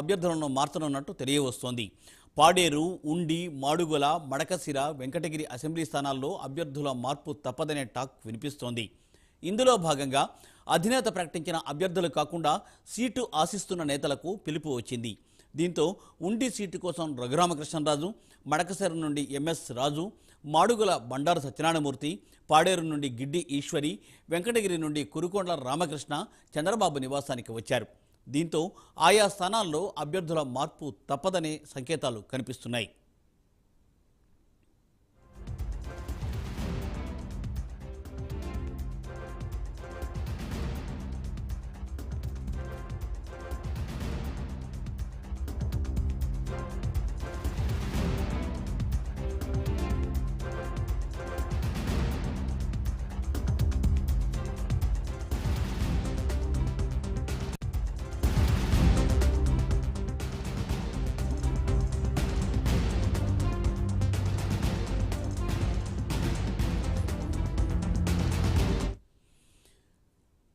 అభ్యర్థులను మార్చనున్నట్టు తెలియవస్తోంది. పాడేరు ఉండి మాడుగుల మడకసిర వెంకటగిరి అసెంబ్లీ స్థానాల్లో అభ్యర్థుల మార్పు తప్పదనే టాక్ వినిపిస్తోంది. ఇందులో భాగంగా అధినేత ప్రకటించిన అభ్యర్థులు కాకుండా సీటు ఆశిస్తున్న నేతలకు పిలుపు వచ్చింది. దీంతో ఉండి సీటు కోసం రఘురామకృష్ణరాజు మడకసిర నుండి ఎంఎస్ రాజు మాడుగుల బండారు సత్యనారాయణమూర్తి పాడేరు నుండి గిడ్డి ఈశ్వరి వెంకటగిరి నుండి కురుకొండల రామకృష్ణ చంద్రబాబు నివాసానికి వచ్చారు. దీంతో ఆయా స్థానాల్లో అభ్యర్థుల మార్పు తప్పదనే సంకేతాలు కనిపిస్తున్నాయి.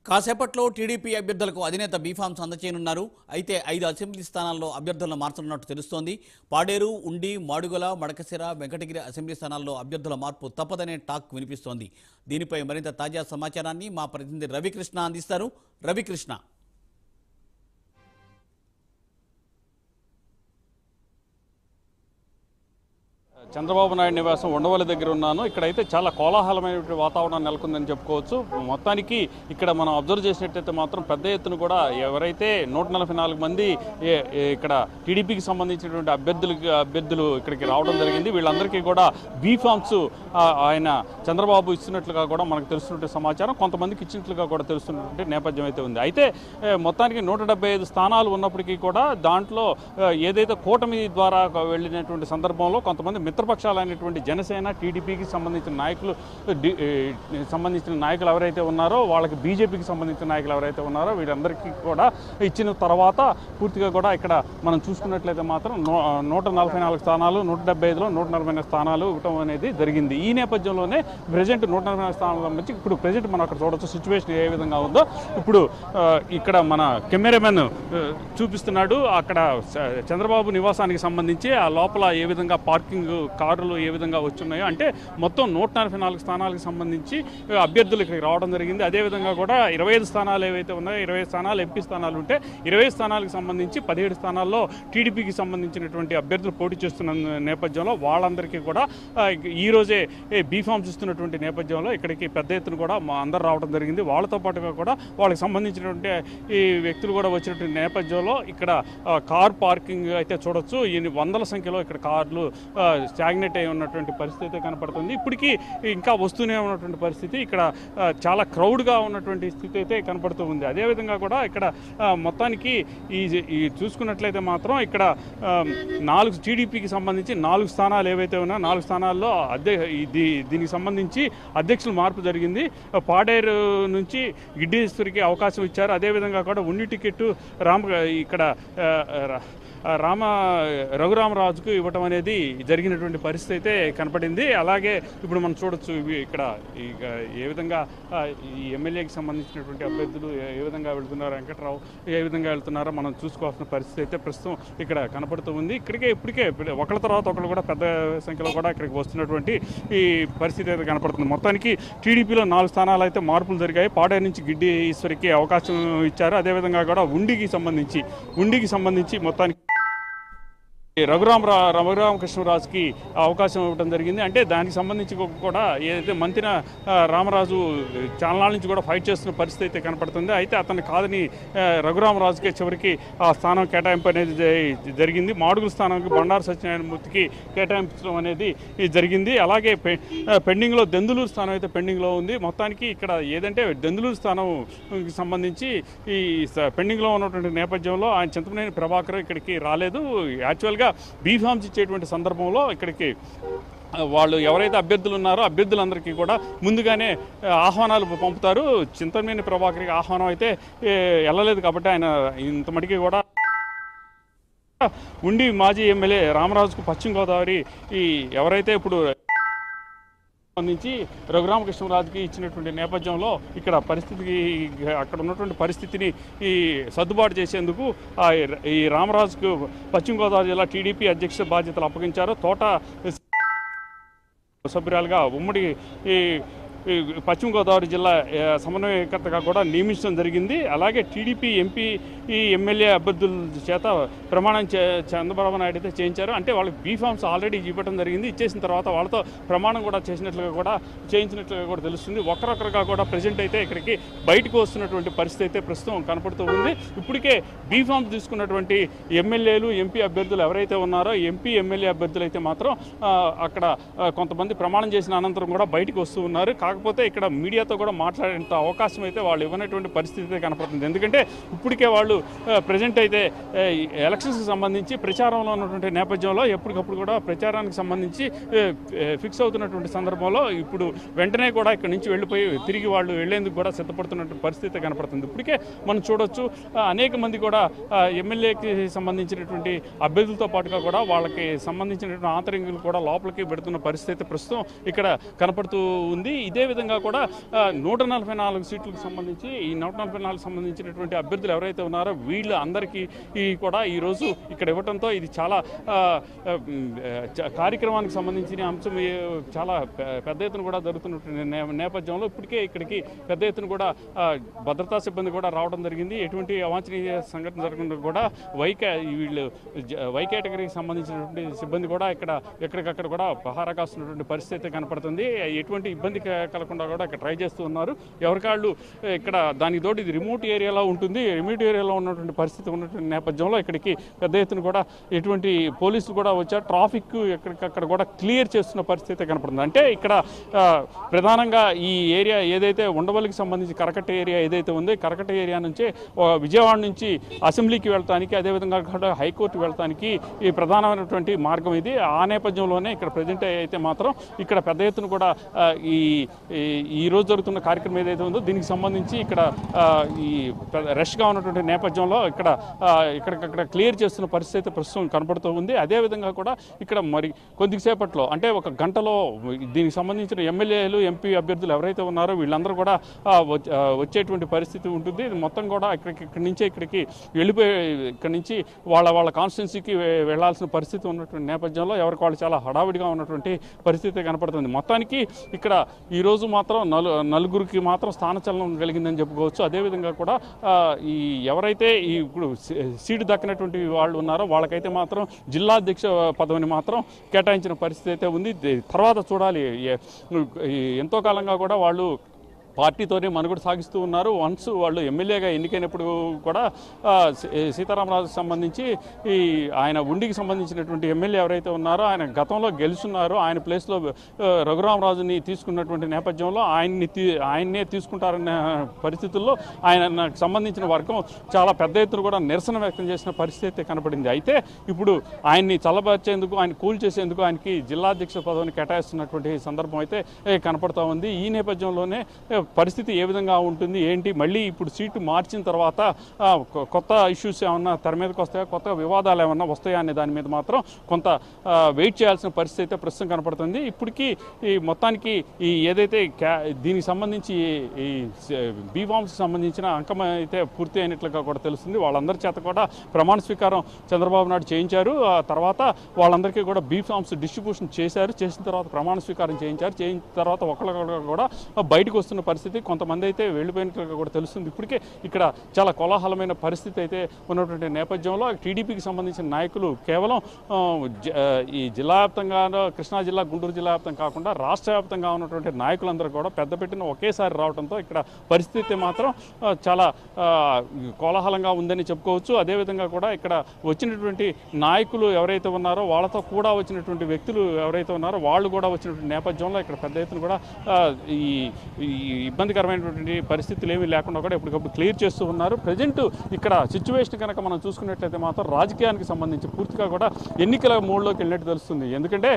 కాసేపట్లో టీడీపీ అభ్యర్థులకు అధినేత బీఫామ్స్ అందచేయనున్నారు. అయితే ఐదు అసెంబ్లీ స్థానాల్లో అభ్యర్థులను మార్చనున్నట్టు తెలుస్తోంది. పాడేరు ఉండి మాడుగుల మడకసిర వెంకటగిరి అసెంబ్లీ స్థానాల్లో అభ్యర్థుల మార్పు తప్పదనే టాక్ వినిపిస్తోంది. దీనిపై మరింత తాజా సమాచారాన్ని మా ప్రతినిధి రవికృష్ణ అందిస్తారు. రవికృష్ణ. చంద్రబాబు నాయుడు నివాసం ఉండవల్లి దగ్గర ఉన్నాను. ఇక్కడైతే చాలా కోలాహలమైనటువంటి వాతావరణం నెలకొందని చెప్పుకోవచ్చు. మొత్తానికి ఇక్కడ మనం అబ్జర్వ్ చేసినట్టయితే మాత్రం పెద్ద ఎత్తున కూడా ఎవరైతే నూట నలభై నాలుగు మంది ఏ- ఇక్కడ టీడీపీకి సంబంధించినటువంటి అభ్యర్థులు అభ్యర్థులు ఇక్కడికి రావడం జరిగింది. వీళ్ళందరికీ కూడా బీ ఫామ్స్ ఆయన చంద్రబాబు ఇచ్చినట్లుగా కూడా మనకు తెలుస్తున్నటువంటి సమాచారం. కొంతమందికి ఇచ్చినట్లుగా కూడా తెలుస్తున్నటువంటి నేపథ్యం అయితే ఉంది. అయితే మొత్తానికి నూట డెబ్బై ఐదు స్థానాలు ఉన్నప్పటికీ కూడా దాంట్లో ఏదైతే కూటమి ద్వారా వెళ్ళినటువంటి సందర్భంలో కొంతమంది మిత్రపక్షాలైనటువంటి జనసేన టీడీపీకి సంబంధించిన నాయకులు సంబంధించిన నాయకులు ఎవరైతే ఉన్నారో వాళ్ళకి బీజేపీకి సంబంధించిన నాయకులు ఎవరైతే ఉన్నారో వీళ్ళందరికీ కూడా ఇచ్చిన తర్వాత పూర్తిగా కూడా ఇక్కడ మనం చూసుకున్నట్లయితే మాత్రం నూట నలభై నాలుగు స్థానాలు నూట డెబ్బై ఐదులో నూట నలభై నాలుగు స్థానాలు ఇవ్వటం అనేది జరిగింది. ఈ నేపథ్యంలోనే ప్రజెంట్ నూట నలభై నాలుగు స్థానాల సంబంధించి ఇప్పుడు ప్రజెంట్ మనం అక్కడ చూడొచ్చు సిచ్యువేషన్ ఏ విధంగా ఉందో. ఇప్పుడు ఇక్కడ మన కెమెరామెన్ చూపిస్తున్నాడు. అక్కడ చంద్రబాబు నివాసానికి సంబంధించి ఆ లోపల ఏ విధంగా పార్కింగ్ కార్లు ఏ విధంగా వచ్చున్నాయో అంటే మొత్తం నూట నలభై నాలుగు స్థానాలకు సంబంధించి అభ్యర్థులు ఇక్కడికి రావడం జరిగింది. అదేవిధంగా కూడా ఇరవై ఐదు స్థానాలు ఏవైతే ఉన్నాయో ఇరవై స్థానాలు ఎంపీ స్థానాలు ఉంటే ఇరవై స్థానాలకు సంబంధించి పదిహేడు స్థానాల్లో టీడీపీకి సంబంధించినటువంటి అభ్యర్థులు పోటీ చేస్తున్న నేపథ్యంలో వాళ్ళందరికీ కూడా ఈరోజే ఈ రోజే బీఫామ్స్ ఇస్తున్నటువంటి నేపథ్యంలో ఇక్కడికి పెద్ద ఎత్తున కూడా మా అందరు రావడం జరిగింది. వాళ్ళతో పాటుగా కూడా వాళ్ళకి సంబంధించినటువంటి ఈ వ్యక్తులు కూడా వచ్చినటువంటి నేపథ్యంలో ఇక్కడ కార్ పార్కింగ్ అయితే చూడొచ్చు. ఈ వందల సంఖ్యలో ఇక్కడ కార్లు స్టాగ్నెట్ అయి ఉన్నటువంటి పరిస్థితి అయితే కనపడుతుంది. ఇప్పటికీ ఇంకా వస్తూనే ఉన్నటువంటి పరిస్థితి ఇక్కడ చాలా క్రౌడ్గా ఉన్నటువంటి స్థితి అయితే కనపడుతూ ఉంది. అదేవిధంగా కూడా ఇక్కడ మొత్తానికి ఈ ఈ చూసుకున్నట్లయితే మాత్రం ఇక్కడ నాలుగు టీడీపీకి సంబంధించి నాలుగు స్థానాలు ఏవైతే ఉన్నాయో నాలుగు స్థానాల్లో అధ్య ఇది దీనికి సంబంధించి అధ్యక్షులు మార్పు జరిగింది. పాడేరు నుంచి గిడ్డేశ్వరికి అవకాశం ఇచ్చారు. అదేవిధంగా కూడా ఉన్ని టికెట్ రామ ఇక్కడ రామ రఘురామరాజుకు ఇవ్వటం అనేది జరిగినటువంటి పరిస్థితి అయితే కనపడింది. అలాగే ఇప్పుడు మనం చూడొచ్చు ఇవి ఇక్కడ ఇక ఏ విధంగా ఈ ఎమ్మెల్యేకి సంబంధించినటువంటి అభ్యర్థులు ఏ- విధంగా వెళ్తున్నారు వెంకట్రావు ఏ విధంగా వెళ్తున్నారో మనం చూసుకోవాల్సిన పరిస్థితి అయితే ప్రస్తుతం ఇక్కడ కనపడుతూ ఉంది. ఇక్కడికే ఇప్పటికే ఒకళ్ళ తర్వాత ఒకళ్ళు కూడా పెద్ద సంఖ్యలో కూడా ఇక్కడికి వస్తున్నటువంటి ఈ పరిస్థితి అయితే కనపడుతుంది. మొత్తానికి టీడీపీలో నాలుగు స్థానాలు అయితే మార్పులు జరిగాయి. పాడే నుంచి గిడ్డి ఈశ్వరికి అవకాశం ఇచ్చారు. అదేవిధంగా కూడా ఉండికి సంబంధించి ఉండికి సంబంధించి మొత్తానికి రఘురామ రఘురామకృష్ణరాజుకి అవకాశం ఇవ్వడం జరిగింది. అంటే దానికి సంబంధించి కూడా ఏదైతే మంత్రిన రామరాజు చాలా నుంచి కూడా ఫైట్ చేస్తున్న పరిస్థితి అయితే కనపడుతుంది. అయితే అతను కాదని రఘురామరాజుకే చివరికి ఆ స్థానం కేటాయింపు అనేది జరిగింది. మాడుగుల స్థానానికి బండారు సత్యనారాయణమూర్తికి కేటాయించడం అనేది జరిగింది. అలాగే పె పెండింగ్లో దెందులూరు స్థానం అయితే పెండింగ్లో ఉంది. మొత్తానికి ఇక్కడ ఏదంటే దెందులూరు స్థానంకి సంబంధించి ఈ స- పెండింగ్లో ఉన్నటువంటి నేపథ్యంలో ఆయన చింతమనేని ప్రభాకర్ ఇక్కడికి రాలేదు. యాక్చువల్గా బీఫామ్స్ ఇచ్చేటువంటి సందర్భంలో ఇక్కడికి వాళ్ళు ఎవరైతే అభ్యర్థులు ఉన్నారో అభ్యర్థులందరికీ కూడా ముందుగానే ఆహ్వానాలు పంపుతారు. చింతమనేని ప్రభాకర్కి ఆహ్వానం అయితే వెళ్ళలేదు కాబట్టి ఆయన ఇంత మటుకి కూడా ఉండి మాజీ ఎమ్మెల్యే రామరాజుకు పశ్చిమ గోదావరి ఈ ఎవరైతే ఇప్పుడు సంబంధించి రఘురామకృష్ణరాజుకి ఇచ్చినటువంటి నేపథ్యంలో ఇక్కడ పరిస్థితికి అక్కడ ఉన్నటువంటి పరిస్థితిని ఈ సర్దుబాటు చేసేందుకు ఈ రామరాజుకు పశ్చిమ గోదావరి జిల్లా టీడీపీ అధ్యక్ష బాధ్యతలు అప్పగించారు. తోట సభ్యురాలుగా ఉమ్మడి ఈ పశ్చిమ గోదావరి జిల్లా సమన్వయకర్తగా కూడా నియమించడం జరిగింది. అలాగే టీడీపీ ఎంపీ ఈ ఎమ్మెల్యే అభ్యర్థుల చేత ప్రమాణం చే చంద్రబాబు నాయుడు అయితే చేయించారు. అంటే వాళ్ళకి బీ ఫామ్స్ ఆల్రెడీ ఇవ్వడం జరిగింది. ఇచ్చేసిన తర్వాత వాళ్ళతో ప్రమాణం కూడా చేసినట్లుగా కూడా చేయించినట్లుగా కూడా తెలుస్తుంది. ఒకరొకరుగా కూడా ప్రజెంట్ అయితే ఇక్కడికి బయటకు వస్తున్నటువంటి పరిస్థితి అయితే ప్రస్తుతం కనపడుతూ ఉంది. ఇప్పటికే బీ ఫామ్స్ తీసుకున్నటువంటి ఎమ్మెల్యేలు ఎంపీ అభ్యర్థులు ఎవరైతే ఉన్నారో ఎంపీ ఎమ్మెల్యే అభ్యర్థులు అయితే మాత్రం అక్కడ కొంతమంది ప్రమాణం చేసిన అనంతరం కూడా బయటకు వస్తూ ఉన్నారు. కాకపోతే కాకపోతే ఇక్కడ మీడియాతో కూడా మాట్లాడేంత అవకాశం అయితే వాళ్ళు ఇవ్వనటువంటి పరిస్థితి అయితే కనపడుతుంది. ఎందుకంటే ఇప్పటికే వాళ్ళు ప్రజెంట్ అయితే ఎలక్షన్స్కి సంబంధించి ప్రచారంలో ఉన్నటువంటి నేపథ్యంలో ఎప్పటికప్పుడు కూడా ప్రచారానికి సంబంధించి ఫిక్స్ అవుతున్నటువంటి సందర్భంలో ఇప్పుడు వెంటనే కూడా ఇక్కడ నుంచి వెళ్ళిపోయి తిరిగి వాళ్ళు వెళ్ళేందుకు కూడా సిద్ధపడుతున్నటువంటి పరిస్థితి కనపడుతుంది. ఇప్పటికే మనం చూడొచ్చు అనేక మంది కూడా ఎమ్మెల్యేకి సంబంధించినటువంటి అభ్యర్థులతో పాటుగా కూడా వాళ్ళకి సంబంధించినటువంటి ఆంతరింగులు కూడా లోపలికి పెడుతున్న పరిస్థితి ప్రస్తుతం ఇక్కడ కనపడుతూ ఉంది. ఇదే విధంగా కూడా నూట నలభై నాలుగు సీట్లకు సంబంధించి ఈ నూట నలభై నాలుగు సంబంధించినటువంటి అభ్యర్థులు ఎవరైతే ఉన్నారో వీళ్ళు అందరికీ ఈ కూడా ఈరోజు ఇక్కడ ఇవ్వడంతో ఇది చాలా కార్యక్రమానికి సంబంధించిన అంశం చాలా పెద్ద ఎత్తున కూడా జరుగుతున్నటువంటి నేపథ్యంలో ఇప్పటికే ఇక్కడికి పెద్ద ఎత్తున కూడా భద్రతా సిబ్బంది కూడా రావడం జరిగింది. ఎటువంటి అవాంఛనీయ సంఘటన జరగకుండా కూడా వైకే వీళ్ళు జ- వై కేటగిరీకి సంబంధించినటువంటి సిబ్బంది కూడా ఇక్కడ ఎక్కడికక్కడ కూడా పహారా కాస్తున్నటువంటి పరిస్థితి కనపడుతుంది. ఎటువంటి ఇబ్బంది కలగకుండా కూడా ఇక్కడ ట్రై చేస్తూ ఉన్నారు. ఎవరికాళ్ళు ఇక్కడ దానికి తోటి ఇది రిమోట్ ఏరియాలో ఉంటుంది. రిమోట్ ఏరియాలో ఉన్నటువంటి పరిస్థితి ఉన్నటువంటి నేపథ్యంలో ఇక్కడికి పెద్ద ఎత్తున కూడా ఎటువంటి పోలీసులు కూడా వచ్చారు. ట్రాఫిక్ ఎక్కడికక్కడ కూడా క్లియర్ చేస్తున్న పరిస్థితి కనపడుతుంది. అంటే ఇక్కడ ప్రధానంగా ఈ ఏరియా ఏదైతే ఉండవల్లికి సంబంధించి కరకట్ట ఏరియా ఏదైతే ఉందో కరకట్ట ఏరియా నుంచి విజయవాడ నుంచి అసెంబ్లీకి వెళ్తానికి అదేవిధంగా కూడా హైకోర్టు వెళ్తానికి ఈ ప్రధానమైనటువంటి మార్గం ఇది. ఆ నేపథ్యంలోనే ఇక్కడ ప్రజెంట్ అయితే మాత్రం ఇక్కడ పెద్ద ఎత్తున కూడా ఈ ఈ- రోజు జరుగుతున్న కార్యక్రమం ఏదైతే ఉందో దీనికి సంబంధించి ఇక్కడ ఈ పెద్ద రష్గా ఉన్నటువంటి నేపథ్యంలో ఇక్కడ ఇక్కడికక్కడ క్లియర్ చేస్తున్న పరిస్థితి ప్రస్తుతం కనపడుతూ ఉంది. అదేవిధంగా కూడా ఇక్కడ మరి కొద్దిసేపట్లో అంటే ఒక గంటలో దీనికి సంబంధించిన ఎమ్మెల్యేలు ఎంపీ అభ్యర్థులు ఎవరైతే ఉన్నారో వీళ్ళందరూ కూడా వచ్చేటువంటి పరిస్థితి ఉంటుంది. మొత్తం కూడా ఇక్కడికి ఇక్కడి నుంచే ఇక్కడికి వెళ్ళిపోయి ఇక్కడి నుంచి వాళ్ళ వాళ్ళ కాన్స్టిట్యున్సీకి వెళ్ళాల్సిన పరిస్థితి ఉన్నటువంటి నేపథ్యంలో ఎవరికి వాళ్ళు చాలా హడావిడిగా ఉన్నటువంటి పరిస్థితి కనపడుతుంది. మొత్తానికి ఇక్కడ ఈ రోజు మాత్రం నలు నలుగురికి మాత్రం స్థానచలనం కలిగిందని చెప్పుకోవచ్చు. అదేవిధంగా కూడా ఈ ఎవరైతే ఈ ఇప్పుడు సీటు దక్కినటువంటి వాళ్ళు ఉన్నారో వాళ్ళకైతే మాత్రం జిల్లా అధ్యక్ష పదవిని మాత్రం కేటాయించిన పరిస్థితి అయితే ఉంది. తర్వాత చూడాలి. ఎంతో కాలంగా కూడా వాళ్ళు పార్టీతోనే మనుగడ సాగిస్తూ ఉన్నారు. వన్స్ వాళ్ళు ఎమ్మెల్యేగా ఎన్నికైనప్పుడు కూడా సీతారామరాజుకు సంబంధించి ఈ ఆయన ఉండికి సంబంధించినటువంటి ఎమ్మెల్యే ఎవరైతే ఉన్నారో ఆయన గతంలో గెలుచున్నారో. ఆయన ప్లేస్లో రఘురామరాజుని తీసుకున్నటువంటి నేపథ్యంలో ఆయన్ని తీ ఆయన్నే తీసుకుంటారన్న పరిస్థితుల్లో ఆయన సంబంధించిన వర్గం చాలా పెద్ద ఎత్తున కూడా నిరసన వ్యక్తం చేసిన పరిస్థితి అయితే కనపడింది. అయితే ఇప్పుడు ఆయన్ని చల్లబరిచేందుకు ఆయన కూల్ చేసేందుకు ఆయనకి జిల్లాధ్యక్ష పదవిని కేటాయిస్తున్నటువంటి సందర్భం అయితే ఏ, కనపడతా ఉంది. ఈ నేపథ్యంలోనే పరిస్థితి ఏ విధంగా ఉంటుంది ఏంటి? మళ్ళీ ఇప్పుడు సీటు మార్చిన తర్వాత కొత్త ఇష్యూస్ ఏమన్నా తెర మీదకి వస్తాయా? కొత్త వివాదాలు ఏమన్నా వస్తాయా అనే దాని మీద మాత్రం కొంత వెయిట్ చేయాల్సిన పరిస్థితి అయితే ప్రస్తుతం కనపడుతుంది. ఇప్పటికీ ఈ మొత్తానికి ఈ ఏదైతే క్యా దీనికి సంబంధించి ఈ బీఫామ్స్ సంబంధించిన అంకం అయితే పూర్తి అయినట్లుగా కూడా తెలుస్తుంది. వాళ్ళందరి చేత కూడా ప్రమాణ స్వీకారం చంద్రబాబు నాయుడు చేయించారు. ఆ తర్వాత వాళ్ళందరికీ కూడా బీఫామ్స్ డిస్ట్రిబ్యూషన్ చేశారు. చేసిన తర్వాత ప్రమాణ స్వీకారం చేయించారు. చేయించిన తర్వాత ఒకళ్ళొకళ్ళు కూడా బయటకు వస్తున్న పరిస్థితి. కొంతమంది అయితే వెళ్ళిపోయినట్లుగా కూడా తెలుస్తుంది. ఇప్పటికే ఇక్కడ చాలా కోలాహలమైన పరిస్థితి అయితే ఉన్నటువంటి నేపథ్యంలో టీడీపీకి సంబంధించిన నాయకులు కేవలం జ- ఈ జిల్లా వ్యాప్తంగా కృష్ణా జిల్లా గుంటూరు జిల్లా వ్యాప్తం కాకుండా రాష్ట్ర వ్యాప్తంగా ఉన్నటువంటి నాయకులందరూ కూడా పెద్ద పెట్టిన ఒకేసారి రావడంతో ఇక్కడ పరిస్థితి మాత్రం చాలా కోలాహలంగా ఉందని చెప్పుకోవచ్చు. అదేవిధంగా కూడా ఇక్కడ వచ్చినటువంటి నాయకులు ఎవరైతే ఉన్నారో వాళ్ళతో కూడా వచ్చినటువంటి వ్యక్తులు ఎవరైతే ఉన్నారో వాళ్ళు కూడా వచ్చినటువంటి నేపథ్యంలో ఇక్కడ పెద్ద ఎత్తున కూడా ఈ ఈ ఇబ్బందికరమైనటువంటి పరిస్థితులు ఏమీ లేకుండా కూడా ఎప్పటికప్పుడు క్లియర్ చేస్తూ ఉన్నారు. ప్రజెంట్ ఇక్కడ సిచ్యువేషన్ కనుక మనం చూసుకున్నట్లయితే మాత్రం రాజకీయానికి సంబంధించి పూర్తిగా కూడా ఎన్నికల మూడ్లోకి వెళ్ళినట్టు తెలుస్తుంది. ఎందుకంటే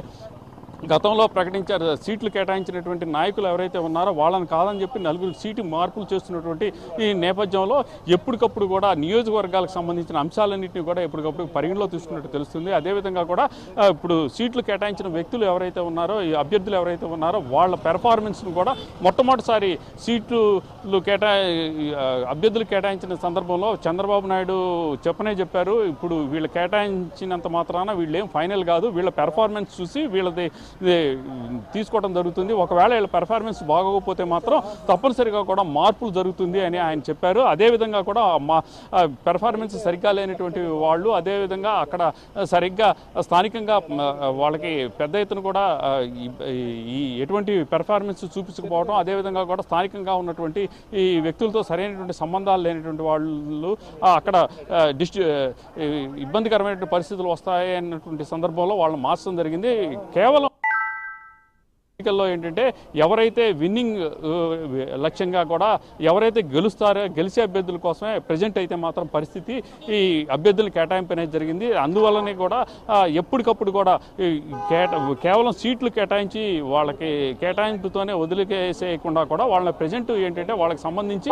గతంలో ప్రకటించారు. సీట్లు కేటాయించినటువంటి నాయకులు ఎవరైతే ఉన్నారో వాళ్ళని కాదని చెప్పి నలుగురు సీటు మార్పులు చేస్తున్నటువంటి ఈ నేపథ్యంలో ఎప్పటికప్పుడు కూడా నియోజకవర్గాలకు సంబంధించిన అంశాలన్నింటినీ కూడా ఎప్పటికప్పుడు పరిగణలో తీసుకున్నట్టు తెలుస్తుంది. అదేవిధంగా కూడా ఇప్పుడు సీట్లు కేటాయించిన వ్యక్తులు ఎవరైతే ఉన్నారో ఈ అభ్యర్థులు ఎవరైతే ఉన్నారో వాళ్ళ పెర్ఫార్మెన్స్ను కూడా మొట్టమొదటిసారి సీట్లు కేటా అభ్యర్థులు కేటాయించిన సందర్భంలో చంద్రబాబు నాయుడు చెప్పనే చెప్పారు. ఇప్పుడు వీళ్ళు కేటాయించినంత మాత్రాన వీళ్ళు ఏం ఫైనల్ కాదు. వీళ్ళ పెర్ఫార్మెన్స్ చూసి వీళ్ళది ఇది తీసుకోవడం జరుగుతుంది. ఒకవేళ వీళ్ళ పెర్ఫార్మెన్స్ బాగోకపోతే మాత్రం తప్పనిసరిగా కూడా మార్పులు జరుగుతుంది అని ఆయన చెప్పారు. అదేవిధంగా కూడా మా పెర్ఫార్మెన్స్ సరిగ్గా లేనటువంటి వాళ్ళు అదేవిధంగా అక్కడ సరిగ్గా స్థానికంగా వాళ్ళకి పెద్ద ఎత్తున కూడా ఈ- ఎటువంటి పెర్ఫార్మెన్స్ చూపించకపోవడం అదేవిధంగా కూడా స్థానికంగా ఉన్నటువంటి ఈ వ్యక్తులతో సరైనటువంటి సంబంధాలు లేనటువంటి వాళ్ళు అక్కడ డిస్టి ఇబ్బందికరమైనటువంటి పరిస్థితులు వస్తాయి అన్నటువంటి సందర్భంలో వాళ్ళని మార్చడం జరిగింది. కేవలం ఎన్నికల్లో ఏంటంటే ఎవరైతే విన్నింగ్ లక్ష్యంగా కూడా ఎవరైతే గెలుస్తారో గెలిచే అభ్యర్థుల కోసమే ప్రజెంట్ అయితే మాత్రం పరిస్థితి ఈ అభ్యర్థులు కేటాయింపు అనేది జరిగింది. అందువల్లనే కూడా ఎప్పటికప్పుడు కూడా కేవలం సీట్లు కేటాయించి వాళ్ళకి కేటాయింపుతోనే వదిలికేసేయకుండా కూడా వాళ్ళ ప్రజెంట్ ఏంటంటే వాళ్ళకి సంబంధించి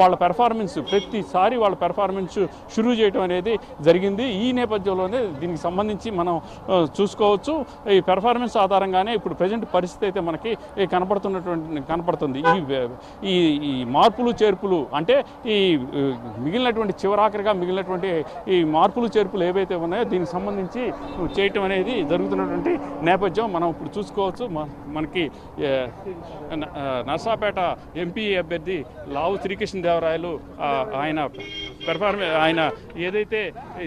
వాళ్ళ పెర్ఫార్మెన్స్ ప్రతిసారి వాళ్ళ పెర్ఫార్మెన్స్ షురూ చేయడం అనేది జరిగింది. ఈ నేపథ్యంలోనే దీనికి సంబంధించి మనం చూసుకోవచ్చు. ఈ పెర్ఫార్మెన్స్ ఆధారంగానే ఇప్పుడు ప్రజెంట్ పరిస్థితి అయితే మనకి కనపడుతున్నటువంటి కనపడుతుంది. ఈ ఈ ఈ మార్పులు చేర్పులు అంటే ఈ మిగిలినటువంటి చివరాఖరిగా మిగిలినటువంటి ఈ మార్పులు చేర్పులు ఏవైతే ఉన్నాయో దీనికి సంబంధించి చేయటం అనేది జరుగుతున్నటువంటి నేపథ్యం మనం ఇప్పుడు చూసుకోవచ్చు. మనకి నర్సాపేట ఎంపీ అభ్యర్థి లావు శ్రీకృష్ణదేవరాయలు దేవరాయలు ఆయన పెర్ఫార్మె ఆయన ఏదైతే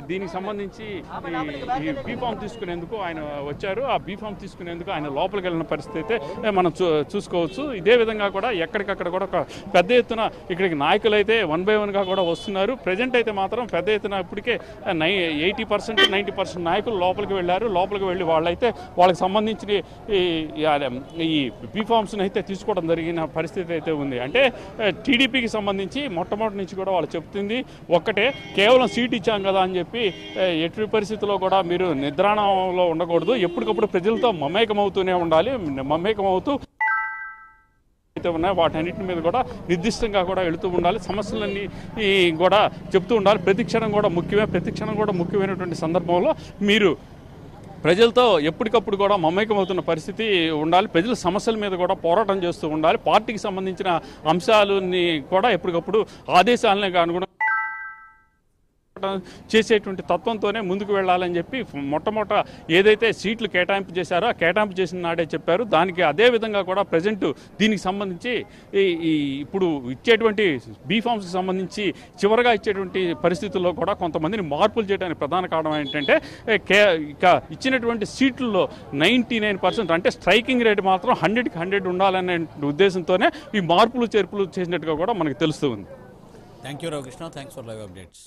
దీనికి సంబంధించి ఈ- ఈ బీఫామ్ తీసుకునేందుకు ఆయన వచ్చారు. ఆ బీఫామ్ తీసుకునేందుకు ఆయన లోపలికి వెళ్ళిన పరిస్థితి అయితే మనం చూ చూసుకోవచ్చు. ఇదే విధంగా కూడా ఎక్కడికక్కడ కూడా ఒక పెద్ద ఎత్తున ఇక్కడికి నాయకులు అయితే వన్ బై వన్గా కూడా వస్తున్నారు. ప్రజెంట్ అయితే మాత్రం పెద్ద ఎత్తున ఇప్పటికే నై ఎయిటీ పర్సెంట్ నైంటీ పర్సెంట్ నాయకులు లోపలికి వెళ్ళారు. లోపలికి వెళ్ళి వాళ్ళైతే వాళ్ళకి సంబంధించిన ఈ ఈ- బీఫామ్స్ని అయితే తీసుకోవడం జరిగిన పరిస్థితి అయితే ఉంది. అంటే టీడీపీకి సంబంధించి మొట్టమొదటి నుంచి కూడా వాళ్ళు చెప్తుంది ఒక్కటే కేవలం సీట్ ఇచ్చాం కదా అని చెప్పి ఎటువంటి పరిస్థితిలో పరిస్థితుల్లో కూడా మీరు నిద్రాణంలో ఉండకూడదు. ఎప్పటికప్పుడు ప్రజలతో మమేకమవుతూనే ఉండాలి. మమేకమవుతూ అయితే ఉన్నాయో. వాటన్నిటి మీద కూడా నిర్దిష్టంగా కూడా వెళుతూ ఉండాలి. సమస్యలన్నీ కూడా చెప్తూ ఉండాలి. ప్రతి క్షణం కూడా ముఖ్యమే. ప్రతి క్షణం కూడా ముఖ్యమైనటువంటి సందర్భంలో మీరు ప్రజలతో ఎప్పటికప్పుడు కూడా మమేకమవుతున్న పరిస్థితి ఉండాలి. ప్రజల సమస్యల మీద కూడా పోరాటం చేస్తూ ఉండాలి. పార్టీకి సంబంధించిన అంశాలని కూడా ఎప్పటికప్పుడు ఆదేశాలని అనుగుణంగా చేసేటువంటి తత్వంతోనే ముందుకు వెళ్ళాలని చెప్పి మొట్టమొదట ఏదైతే సీట్లు కేటాయింపు చేశారో ఆ కేటాయింపు చేసిన నాడే చెప్పారు. దానికి అదే విధంగా కూడా ప్రజెంట్ దీనికి సంబంధించి ఈ ఇప్పుడు ఇచ్చేటువంటి బీఫామ్స్కి సంబంధించి చివరగా ఇచ్చేటువంటి పరిస్థితుల్లో కూడా కొంతమందిని మార్పులు చేయడానికి ప్రధాన కారణం ఏంటంటే కే ఇక ఇచ్చినటువంటి సీట్లలో నైంటీ నైన్ పర్సెంట్ అంటే స్ట్రైకింగ్ రేట్ మాత్రం హండ్రెడ్కి హండ్రెడ్ ఉండాలనే ఉద్దేశంతోనే ఈ మార్పులు చేర్పులు చేసినట్టుగా కూడా మనకు తెలుస్తుంది thank you Ravikrishna thanks for live updates